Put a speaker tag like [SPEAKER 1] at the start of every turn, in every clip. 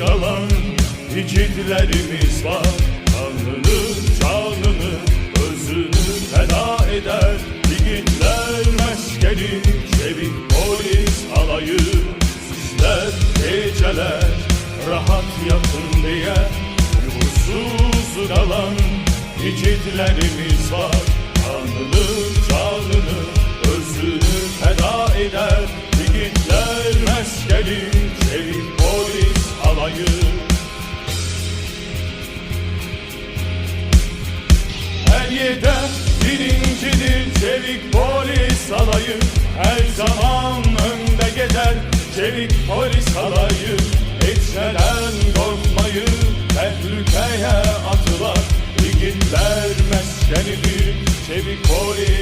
[SPEAKER 1] alan Yiğitlerimiz var. Kanını, canını, özünü feda eder. Yiğitler meskeni, çevik polis alayı. Sizler geceler rahat yatın diye. Uykusuz kalan yiğitlerimiz var. Kanını, canını, özünü feda eder. Yiğitler meskeni, Her yerde birincidir çevik polis alayı. Her zaman önde gezer çevik polis alayı. Hiçlerden korkmayı tehlikeye atılar. Yiğitler meskenidir çevik polis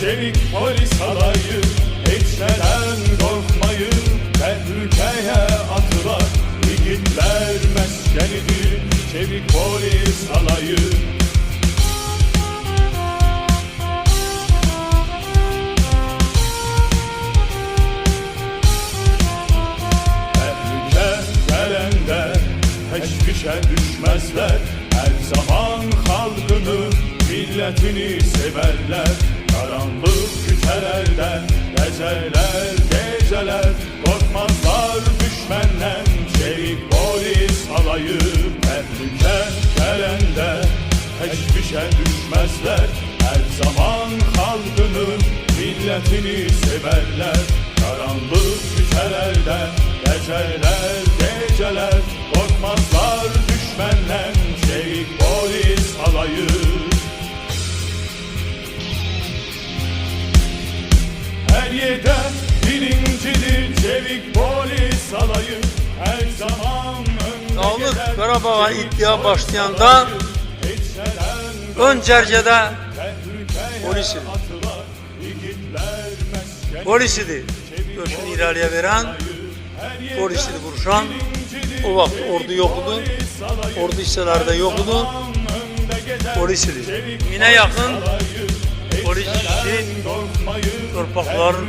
[SPEAKER 1] çevik polis alayı Hiçlerden korkmayı tehlikeye atılar Yiğitler meskenidir çevik polis alayı. Teşvişe düşmezler Her zaman halkını, milletini severler Karanlık güçelerde geceler geceler. Korkmazlar düşmenden çevik polis alayı Tehlike gelende teşvişe düşmezler Her zaman halkını, milletini severler. Karanlık güçelerde geceler geceler. Korkmazlar Yerde birincidir çevik polis alayı Her zaman
[SPEAKER 2] Dağlık
[SPEAKER 1] çevik
[SPEAKER 2] iddia
[SPEAKER 1] polis
[SPEAKER 2] başlayanda
[SPEAKER 1] alayı. Hiçlerden
[SPEAKER 2] ön
[SPEAKER 1] tehlikeye
[SPEAKER 2] Polis idi.
[SPEAKER 1] atılar. Yiğitler meskeni
[SPEAKER 2] polis idi. Polis vuruşan. O vaxt ordu idi. Ordu hissələrdə yox idi. Polis idi. Minə yaxın polis işçi torpaqların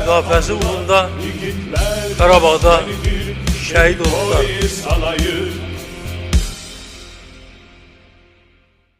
[SPEAKER 2] müdafiəsi uğrunda Qarabağda şəhid oldular.